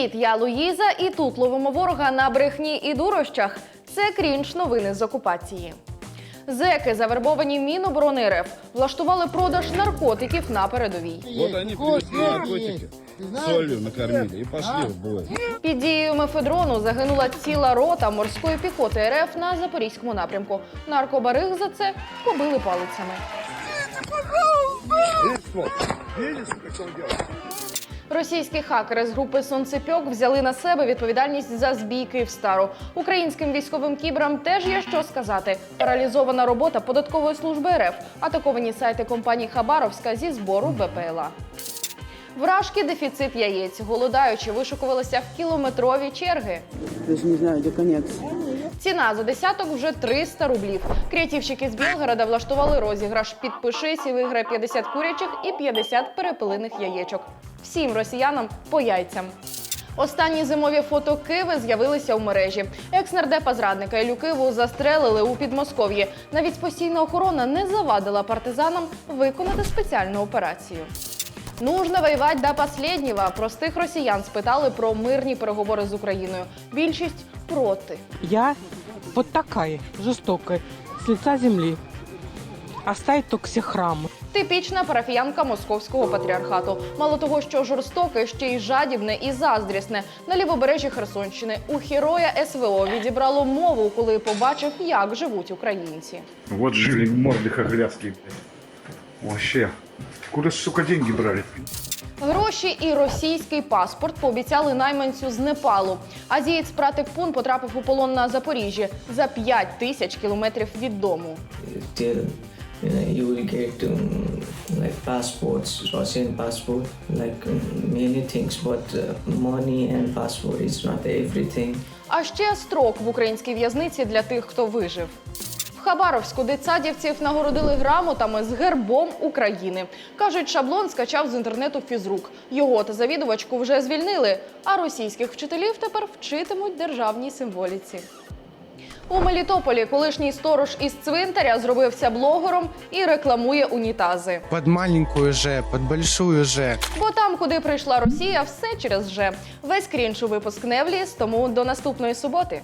Привіт, я Луїза, і тут ловимо ворога на брехні і дурощах. Це крінж новини з окупації. Зеки, завербовані Міноборони РФ, влаштували продаж наркотиків на передовій. Вот они принесли наркотики, солью накормили и пошли в бой. Під дією мефедрону загинула ціла рота морської піхоти РФ на запорізькому напрямку. Наркобариг за це побили палицями. Російські хакери з групи Сонцепьок взяли на себе відповідальність за збій Київстару. Українським військовим кібрам теж є що сказати. Паралізована робота податкової служби РФ, атаковані сайти компанії Хабаровська зі збору БПЛА. Вражки дефіцит яєць. Голодаючи вишукувалися в кілометрові черги. Даже не знаю, где конец. Ціна за десяток вже 300 рублів. Креативщики з Білгорода влаштували розіграш. Підпишись і виграй 50 курячих і 50 перепелиних яєчок. Всім росіянам по яйцям. Останні зимові фото Киви з'явилися у мережі. Екс-нардепа зрадника Ілю Киву застрелили у Підмосков'ї. Навіть постійна охорона не завадила партизанам виконати спеціальну операцію. Нужно воювати до последнего. Простих росіян спитали про мирні переговори з Україною. Більшість проти. Я вот такая, жестокая, с лица земли. Оставить только все храмы. Типічна парафіянка московського патріархату. Мало того, що жорстоке, ще й жадібне і заздрісне. На лівобережжі Херсонщини у героя СВО відібрало мову, коли побачив, як живуть українці. Вот жили морды хохлядские. Вообще. Куда, сука, деньги брали? Гроші і російський паспорт пообіцяли найманцю з Непалу. Азієць Пратик Пун потрапив у полон на Запоріжжі за 5 тисяч кілометрів від дому. till you know А ще строк в українській в'язниці для тих, хто вижив. В Хабаровську дитсадівців нагородили грамотами з гербом України. Кажуть, шаблон скачав з інтернету фізрук. Його та завідувачку вже звільнили, а російських вчителів тепер вчитимуть державній символіці. У Мелітополі колишній сторож із цвинтаря зробився блогером і рекламує унітази. Под маленькую же, под большую же. Бо там, куди прийшла Росія, все через «же». Весь крінж у випуск не вліз, тому до наступної суботи.